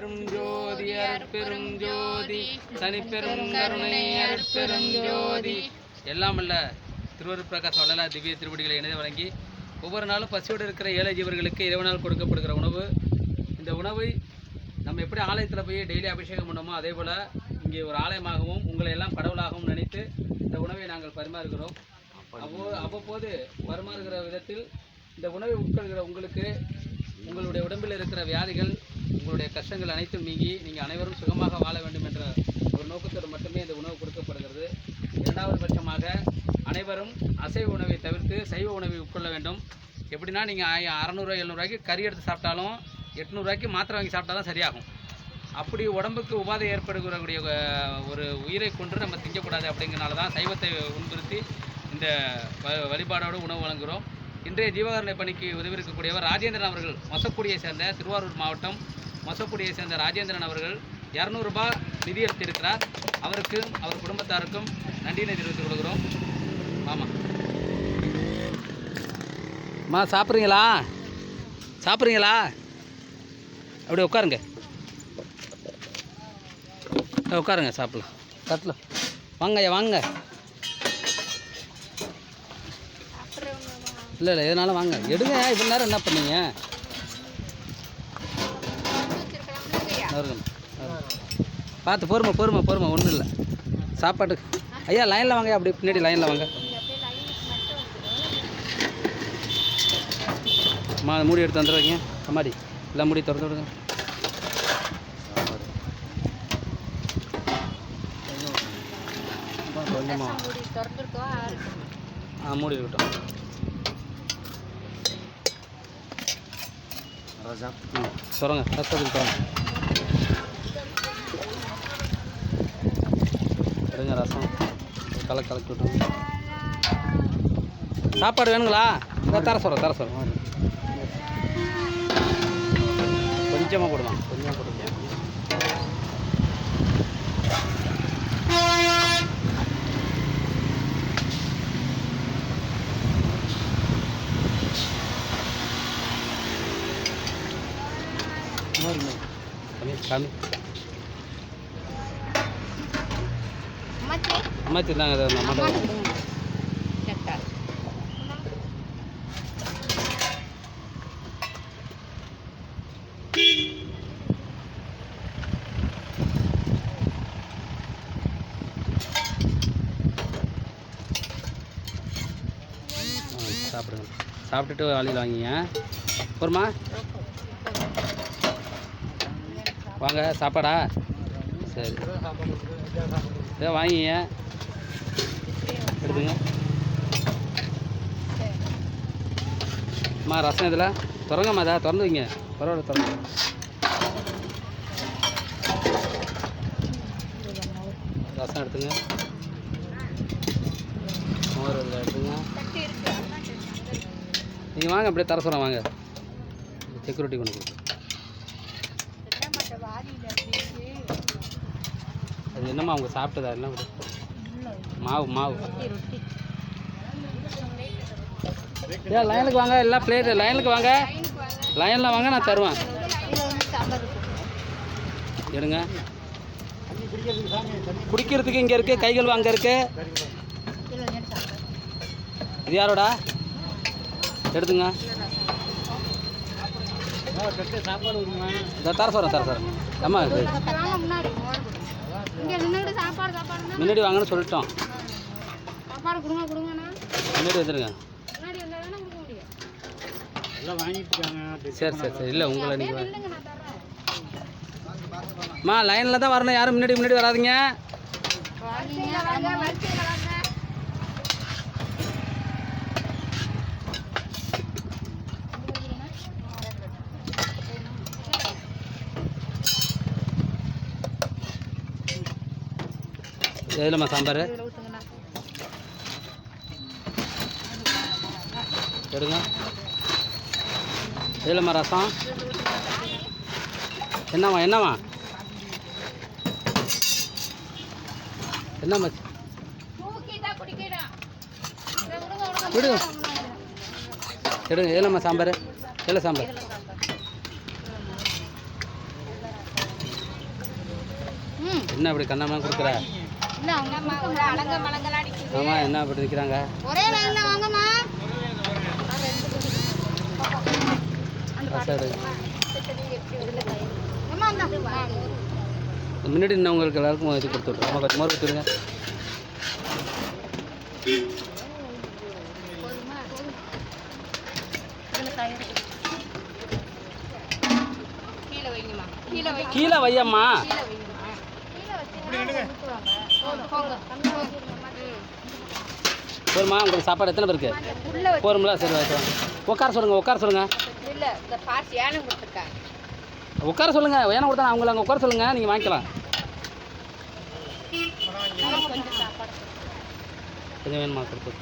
பெரும் ஜோதி அருட்பெரும் ஜோதி தனிப்பெரும் கருணை அருட்பெரும் ஜோதி. எல்லாம் அல்ல திருவருட்பிரகாச வள்ளலா திவ்ய திருவடிகளை இணைந்து வழங்கி ஒவ்வொரு நாளும் பசியோடு இருக்கிற ஏழை ஜீவர்களுக்கு இரவு கொடுக்கப்படுகிற உணவு. இந்த உணவை நம்ம எப்படி ஆலயத்தில் போய் டெய்லி அபிஷேகம் பண்ணோமோ அதே போல் இங்கே ஒரு ஆலயமாகவும் உங்களை எல்லாம் கடவுளாகவும் நினைத்து இந்த உணவை நாங்கள் பரிமாறுகிறோம். அவ்வோ அவ்வப்போது பரிமாறுகிற விதத்தில் இந்த உணவை உட்கொள்கிற உங்களுக்கு உங்களுடைய உடம்பில் இருக்கிற வியாதிகள் உங்களுடைய கஷ்டங்கள் அனைத்தும் நீங்கி நீங்கள் அனைவரும் சுகமாக வாழ வேண்டும் என்ற ஒரு நோக்கத்தோடு மட்டுமே இந்த உணவு கொடுக்கப்படுகிறது. இரண்டாவது பட்சமாக அனைவரும் அசைவ உணவை தவிர்த்து சைவ உணவை உட்கொள்ள வேண்டும். எப்படின்னா நீங்கள் அறநூறுவா எழுநூறுவாய்க்கு கறி எடுத்து சாப்பிட்டாலும் எட்நூறுவாய்க்கு மாத்திரை வாங்கி சாப்பிட்டா தான் சரியாகும். அப்படி உடம்புக்கு உபாதை ஏற்படுகிறக்கூடிய ஒரு உயிரை கொன்று நம்ம திங்கக்கூடாது அப்படிங்கிறனால தான் சைவத்தை முன்னிறுத்தி இந்த வ- வழிபாடோடு உணவு வழங்குகிறோம். இன்றைய ஜீவகாருண்ய பணிக்கு உதவி இருக்கக்கூடியவர் ராஜேந்திரன் அவர்கள் மொசக்குடியை சேர்ந்த திருவாரூர் மாவட்டம் மொசக்குடியை சேர்ந்த ராஜேந்திரன் அவர்கள் இரநூறுபா நிதி எடுத்திருக்கிறார். அவருக்கும் அவர் குடும்பத்தாருக்கும் நன்றியினை தெரிவித்துக் கொள்கிறோம். ஆமாம் அம்மா சாப்பிட்றீங்களா? சாப்பிட்றீங்களா? அப்படியே உட்காருங்க. உட்காருங்க சாப்பிடலாம். தட்டில் வாங்க ஐயா வாங்க. இல்லை இல்லை எதனாலும் வாங்க. எடுங்க இவ்வளோ நேரம் என்ன பண்ணீங்க? வருங்க பார்த்து பொறுமை பொறுமை பொறுமை. ஒன்றும் இல்லை. சாப்பாட்டு ஐயா லைனில் வாங்க அப்படி பின்னாடி லைனில் வாங்க. அம்மா மூடி எடுத்து வந்துடுவீங்க அம்மாடி எல்லாம் மூடி திறந்து விடுங்க. ஆ மூடி இருக்கட்டும். சொல்லுங்க கஷ்டத்துக்கு சொல்லுங்க எடுங்க ரசம் கலக்கு கலக்கி விட்டு சாப்பாடு வேணுங்களா? இதை தர சொல்கிறேன் தர சொல்கிறேன் கொஞ்சமாக போடுமா? கொஞ்சமாக போடுங்க. கம்மி கம்மி அதை நம்ம மட்டும் ஆ, சாப்பிடுங்க. சாப்பிட்டுட்டு வாளியில் வாங்கிங்க. போருமா வாங்க சாப்பாடா? சரி. இதை வாங்கிங்க. எடுத்துங்க அம்மா ரசம் இதில் திறங்கம்மா இதா திறந்து வைங்க. பரவாயில்ல திறந்து. ரசம் எடுத்துங்க. மோர் இதில் எடுத்துங்க. நீங்கள் வாங்க அப்படியே தர சொல்கிறேன் வாங்க. செக்யூரிட்டி கொண்டு கொடுத்து அது என்னம்மா அவங்க சாப்பிட்டதா என்ன மாவு மாவு. ஏன் லைனுக்கு வாங்க எல்லாம் பிளேட்டு லைனுக்கு வாங்க. லைனில் வாங்க நான் தருவேன். எடுங்க. குடிக்கிறதுக்கு இங்கே இருக்குது கைகள் அங்கே இருக்கு. இது யாரோடா? எடுத்துங்க. இதை தர சொல்கிறேன் தர சொல்கிறேன் அம்மா சாப்பாடு முன்னாடி வாங்கன்னு சொல்லிட்டோம். சாப்பாடு கொடுங்க கொடுங்கண்ணா முன்னாடி வந்துடுங்க முன்னாடி வந்தா தானே கொடுக்க முடியும். சரி சரி சரி. இல்லை உங்களை நீங்கள் அம்மா லைனில் தான் வரணும். யாரும் முன்னாடி முன்னாடி வராதீங்க. எதுலம்மா சாம்பார்? எடுங்க. எதுலம்மா ரசம்? என்னம்மா என்னம்மா? என்னம்மா? விடுங்க. எடுங்க எதுலம்மா சாம்பார்? எதில் சாம்பார்? என்ன இப்படி கண்ணாமலாம் கொடுக்குற? ஆமாம் என்ன அப்படி நிற்கிறாங்க ஒரே லைன்ல வாங்கம்மா. காசாடு அம்மா அந்த முன்னாடி இன்னவங்களுக்கு எல்லாருக்கும் இது கொடுத்து விட்ருங்க ஆமாம் கொஞ்சம் மோர் கொடுத்துருங்க கீழே வைங்கம்மா. கீழே வைங்க கீழே வையம்மா கீழே வைங்கம்மா கீழே வச்சீங்கன்னா போங்க போங்க ம். போருமா உங்களுக்கு சாப்பாடு எத்தனை பேருக்கு? போருங்களா சரி வைக்கலாம் உட்கார சொல்லுங்கள் உட்கார சொல்லுங்கள் இல்ல இந்த பார்த்து யானை கொடுத்துருக்காங்க. உட்கார சொல்லுங்கள் ஏன்னா கொடுத்தா அவங்கள அங்கே உட்கார சொல்லுங்கள் நீங்கள் வாங்கிக்கலாம். கொஞ்சம் சாப்பாடு. கொஞ்சம் வேணுமா கொடுத்து?